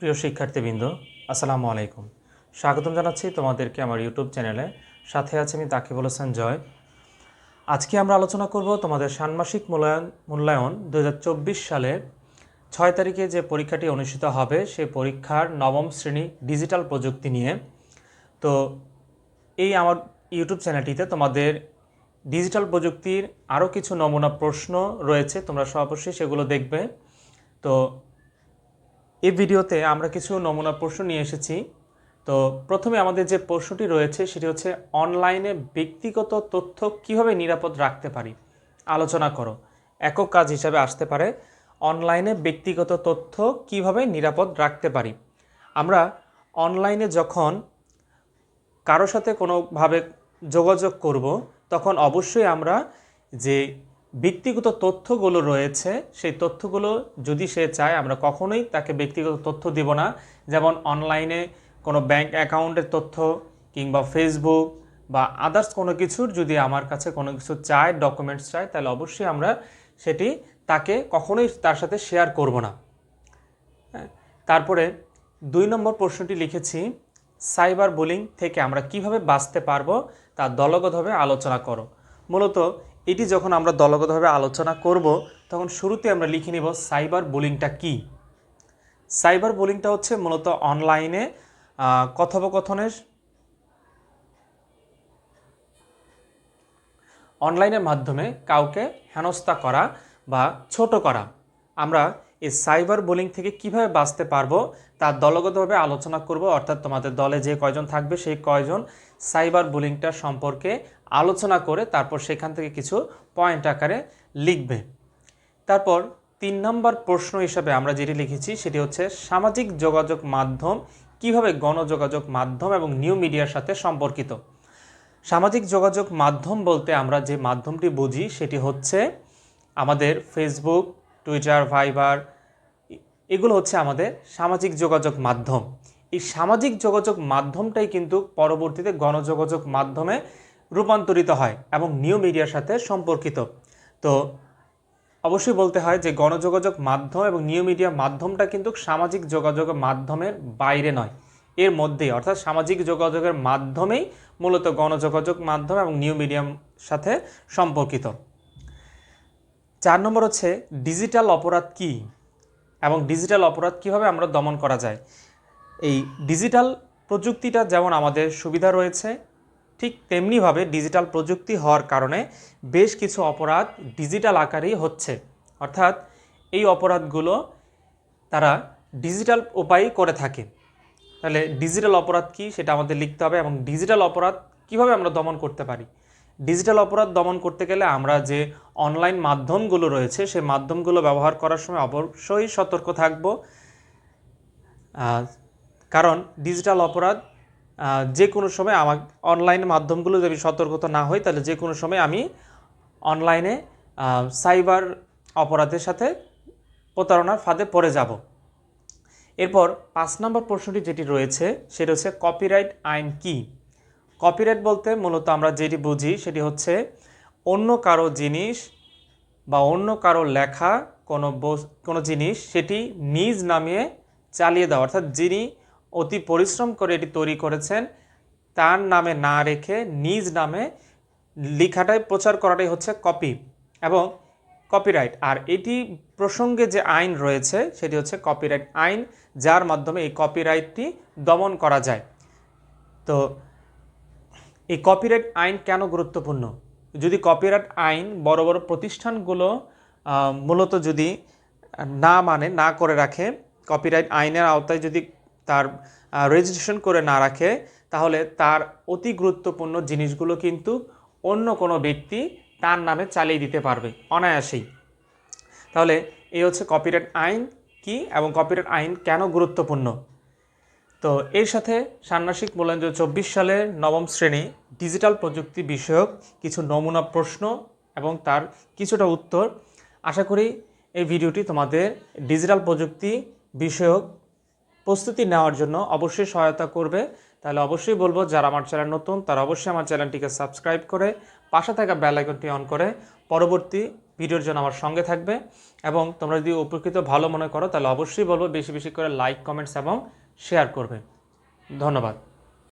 প্রিয় শিক্ষার্থীবৃন্দ, আসসালামু আলাইকুম। স্বাগতম জানাচ্ছি তোমাদেরকে আমার ইউটিউব চ্যানেলে। সাথে আছে আমি তাকিবুল হোসেন জয়। আজকে আমরা আলোচনা করব তোমাদের ষান্মাসিক মূল্যায়ন মূল্যায়ন দু হাজার চব্বিশ সালের ছয় তারিখে যে পরীক্ষাটি অনুষ্ঠিত হবে, সেই পরীক্ষার নবম শ্রেণি ডিজিটাল প্রযুক্তি নিয়ে। তো এই আমার ইউটিউব চ্যানেলটিতে তোমাদের ডিজিটাল প্রযুক্তির আরও কিছু নমুনা প্রশ্ন রয়েছে, তোমরা অবশ্যই সেগুলো দেখবে। তো এই ভিডিওতে আমরা কিছু নমুনা প্রশ্ন নিয়ে এসেছি। তো প্রথমে আমাদের যে প্রশ্নটি রয়েছে, সেটি হচ্ছে, অনলাইনে ব্যক্তিগত তথ্য কীভাবে নিরাপদ রাখতে পারি? আলোচনা করো। একক কাজ হিসাবে আসতে পারে, অনলাইনে ব্যক্তিগত তথ্য কীভাবে নিরাপদ রাখতে পারি? আমরা অনলাইনে যখন কারোর সাথে কোনোভাবে যোগাযোগ করব, তখন অবশ্যই আমরা যে ব্যক্তিগত তথ্যগুলো রয়েছে সেই তথ্যগুলো যদি সে চায় আমরা কখনোই তাকে ব্যক্তিগত তথ্য দিব না। যেমন অনলাইনে কোনো ব্যাংক অ্যাকাউন্টের তথ্য কিংবা ফেসবুক বা আদার্স কোনো কিছুর যদি আমার কাছে কোনো কিছু চায় ডকুমেন্টস চায় তাহলে অবশ্যই আমরা সেটি তাকে কখনোই তার সাথে শেয়ার করব না। হ্যাঁ, তারপরে দুই নম্বর প্রশ্নটি লিখেছি সাইবার বুলিং থেকে আমরা কীভাবে বাঁচতে পারব তা দলগতভাবে আলোচনা করো। মূলত এটি যখন আমরা দলগতভাবে আলোচনা করব, তখন শুরুতে আমরা লিখে নিব সাইবার বোলিংটা কি। সাইবার বোলিংটা হচ্ছে মূলত অনলাইনে কথোপকথনের, অনলাইনের মাধ্যমে কাউকে হেনস্থা করা বা ছোট করা। আমরা এই সাইবার বোলিং থেকে কীভাবে বাঁচতে পারব তার দলগতভাবে আলোচনা করব। অর্থাৎ তোমাদের দলে যে কয়জন থাকবে, সেই কয়জন সাইবার বুলিংটা সম্পর্কে আলোচনা করে তারপর সেখান থেকে কিছু পয়েন্ট আকারে লিখবে। তারপর তিন নম্বর প্রশ্ন হিসাবে আমরা যেটি লিখেছি, সেটি হচ্ছে সামাজিক যোগাযোগ মাধ্যম কীভাবে গণযোগাযোগ মাধ্যম এবং নিউ মিডিয়ার সাথে সম্পর্কিত? সামাজিক যোগাযোগ মাধ্যম বলতে আমরা যে মাধ্যমটি বুঝি, সেটি হচ্ছে আমাদের ফেসবুক টুইটার, ভাইবার, এগুলো হচ্ছে আমাদের সামাজিক যোগাযোগ মাধ্যম। এই সামাজিক যোগাযোগ মাধ্যমটাই কিন্তু পরবর্তীতে গণযোগাযোগ মাধ্যমে রূপান্তরিত হয় এবং নিউ মিডিয়ার সাথে সম্পর্কিত। তো অবশ্যই বলতে হয় যে গণযোগাযোগ মাধ্যম এবং নিউ মিডিয়া মাধ্যমটা কিন্তু সামাজিক যোগাযোগ মাধ্যমের বাইরে নয়। এর মধ্যেই, অর্থাৎ সামাজিক যোগাযোগের মাধ্যমেই মূলত গণযোগাযোগ মাধ্যম এবং নিউ মিডিয়াম সাথে সম্পর্কিত। চার নম্বর হচ্ছে ডিজিটাল অপরাধ কি? এবং ডিজিটাল অপরাধ কীভাবে আমরা দমন করা যায়? এই ডিজিটাল প্রযুক্তিটা যেমন আমাদের সুবিধা রয়েছে, ঠিক তেমনিভাবে ডিজিটাল প্রযুক্তি হওয়ার কারণে বেশ কিছু অপরাধ ডিজিটাল আকারেই হচ্ছে। অর্থাৎ এই অপরাধগুলো তারা ডিজিটাল উপায়েই করে থাকে। তাহলে ডিজিটাল অপরাধ কি সেটা আমাদের লিখতে হবে এবং ডিজিটাল অপরাধ কীভাবে আমরা দমন করতে পারি? ডিজিটাল অপরাধ দমন করতে গেলে আমরা যে অনলাইন মাধ্যমগুলো রয়েছে, সেই মাধ্যমগুলো ব্যবহার করার সময় অবশ্যই সতর্ক থাকব। কারণ ডিজিটাল অপরাধ যে কোনো সময় আমার অনলাইন মাধ্যমগুলো যদি সতর্কতা না হই তাহলে যে কোনো সময় আমি অনলাইনে সাইবার অপরাধের সাথে প্রতারণার ফাঁদে পড়ে যাব। এরপর পাঁচ নম্বর প্রশ্নটি যেটি রয়েছে, সেটি হচ্ছে কপিরাইট আইন কি? কপিরাইট বলতে মূলত আমরা যেটি বুঝি, সেটি হচ্ছে অন্য কারও জিনিস বা অন্য কারও লেখা কোনো কোনো জিনিস সেটি নিজ নামে চালিয়ে দেওয়া। অর্থাৎ যিনি অতি পরিশ্রম করে এটি তৈরি করেছেন, তার নামে না রেখে নিজ নামে লেখাটাই, প্রচার করাটাই হচ্ছে কপি এবং কপিরাইট। আর এটি প্রসঙ্গে যে আইন রয়েছে, সেটি হচ্ছে কপিরাইট আইন, যার মাধ্যমে এই কপিরাইটটি দমন করা যায়। তো এই কপিরাইট আইন কেন গুরুত্বপূর্ণ? যদি কপিরাইট আইন বড় বড় প্রতিষ্ঠানগুলো মূলত যদি না মানে না করে রাখে কপিরাইট আইনের আওতায় যদি তার রেজিস্ট্রেশন করে না রাখে, তাহলে তার অতি গুরুত্বপূর্ণ জিনিসগুলো কিন্তু অন্য কোনো ব্যক্তি তার নামে চালিয়ে দিতে পারবে, অনায়াসেই। তাহলে এই হচ্ছে কপিরাইট আইন কি এবং কপিরাইট আইন কেন গুরুত্বপূর্ণ? তো এর সাথে ষান্মাসিক মূল্যায়ন চব্বিশ সালের নবম শ্রেণি ডিজিটাল প্রযুক্তি বিষয়ক কিছু নমুনা প্রশ্ন এবং তার কিছুটা উত্তর। আশা করি এই ভিডিওটি তোমাদের ডিজিটাল প্রযুক্তি বিষয়ক প্রস্তুতি নেওয়ার জন্য অবশ্যই সহায়তা করবে। তাহলে অবশ্যই বলব, যারা আমার চ্যানেল নতুন, তারা অবশ্যই আমার চ্যানেলটিকে সাবস্ক্রাইব করে পাশে থাকা বেল আইকনটি অন করে পরবর্তী ভিডিওর জন্য আমার সঙ্গে থাকবে। এবং তোমরা যদি উপকৃত ভালো মনে করো, তাহলে অবশ্যই বলব, বেশি বেশি করে লাইক, কমেন্টস এবং শেয়ার করবে। ধন্যবাদ।